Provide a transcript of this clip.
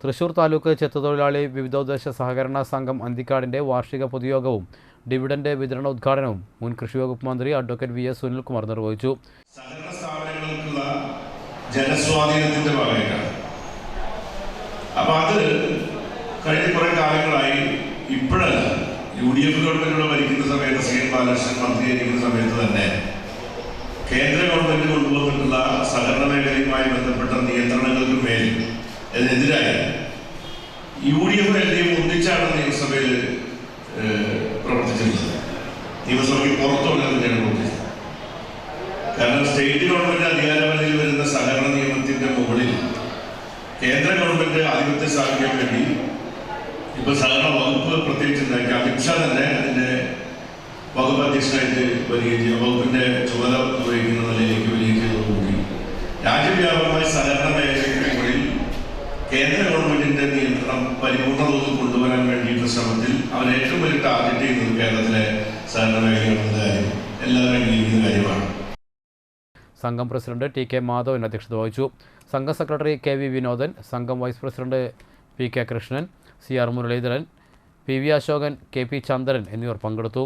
തൃശൂർ താലൂക്ക് ചെത്തുതൊഴിലാളി വിവിധോദ്ദേശ സഹകരണ സംഘം അന്തിക്കാടിന്റെ വാർഷിക പൊതുയോഗവും ഡിവിഡന്റ് വിതരണ ഉദ്ഘാടനവും മുൻ കൃഷി വകുപ്പ് മന്ത്രി അഡ്വക്കേറ്റ് വി എസ് സുനിൽകുമാർ നിർവഹിച്ചു. സഹകരണ സ്ഥാപനങ്ങൾക്കുള്ള ജനസ്വാധീനത്തിന്റെ ഭാഗമായിട്ടാണ്. അപ്പൊ അത് കഴിഞ്ഞ കുറെ കാലങ്ങളായി ഇപ്പോഴല്ല. യു ഡി എഫ് ഗവൺമെന്റിലൂടെ ഭരിക്കുന്ന സമയത്ത് സി എൻ ബാലകൃഷ്ണൻ മന്ത്രിയായിരിക്കുന്ന സമയത്ത് തന്നെ കേന്ദ്ര ഗവൺമെന്റ് കൊണ്ടുവന്നിട്ടുള്ള സഹകരണ മേഖലയുമായി ബന്ധപ്പെട്ട മേൽ അതിനെതിരായി U D F L D F ഒന്നിച്ചാണ് നിയമസഭയിൽ പ്രവർത്തിച്ചിരുന്നത് നിയമസഭയ്ക്ക് പുറത്തുള്ള തന്നെയാണ് പ്രവർത്തിച്ചത്. കാരണം സ്റ്റേറ്റ് ഗവൺമെന്റ് അധികാരപരിധിയിൽ വരുന്ന സഹകരണ നിയമത്തിന്റെ മുകളിൽ കേന്ദ്ര ഗവൺമെന്റ് ആധിപത്യം സ്ഥാപിക്കാൻ വേണ്ടി ഇപ്പൊ സഹകരണ വകുപ്പ് പ്രത്യേകിച്ച് ഉണ്ടാക്കി. അമിത്ഷാ തന്നെ അതിന്റെ വകുപ്പ് അധ്യക്ഷനായിട്ട് വരികയും ചെയ്യും വകുപ്പിന്റെ ചുമതല നിർവഹിക്കുന്ന നിലയിലേക്ക് ചെയ്തതോടുകൂടി രാജ്യവ്യാപകമായി സഹകരണ മേഖലയ്ക്ക് അവർ ഏറ്റവും വലിയ ടാർഗറ്റ് ചെയ്യുന്നത് കേരളത്തിലെ സഹകരണ മേഖലകളുടെ കാര്യം എല്ലാവരും അംഗീകരിക്കുന്ന കാര്യമാണ്. സംഘം പ്രസിഡന്റ് ടി കെ മാധവൻ അധ്യക്ഷത വഹിച്ചു. സംഘം സെക്രട്ടറി കെ വി വിനോദൻ സംഘം vice president P K Krishnan C R Muraleedharan P V Ashokan K P Chandran എന്നിവർ പങ്കെടുത്തു.